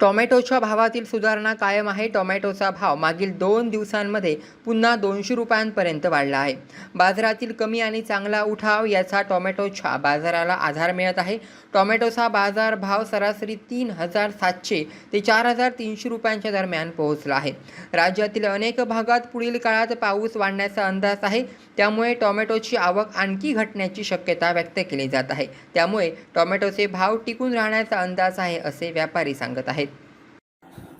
टोमॅटोच्या भावातील सुधारणा कायम आहे. टोमॅटोचा भाव मागील दोन दिवसांमध्ये पुन्हा दोनशे रुपयांपर्यंत वाढला आहे. बाजारातील कमी आणि चांगला उठाव याचा टोमॅटोच्या बाजाराला आधार मिळत आहे. टोमॅटोचा बाजार भाव सरासरी तीन हजार सातशे ते चार हजार तीनशे रुपयांच्या दरम्यान पोहोचला आहे. राज्यातील अनेक भागात पुढील काळात पाऊस वाढण्याचा अंदाज आहे. त्यामुळे टोमॅटोची आवक आणखी घटण्याची शक्यता व्यक्त केली जात आहे. त्यामुळे टोमॅटोचे भाव टिकून राहण्याचा अंदाज आहे असे व्यापारी सांगत आहेत.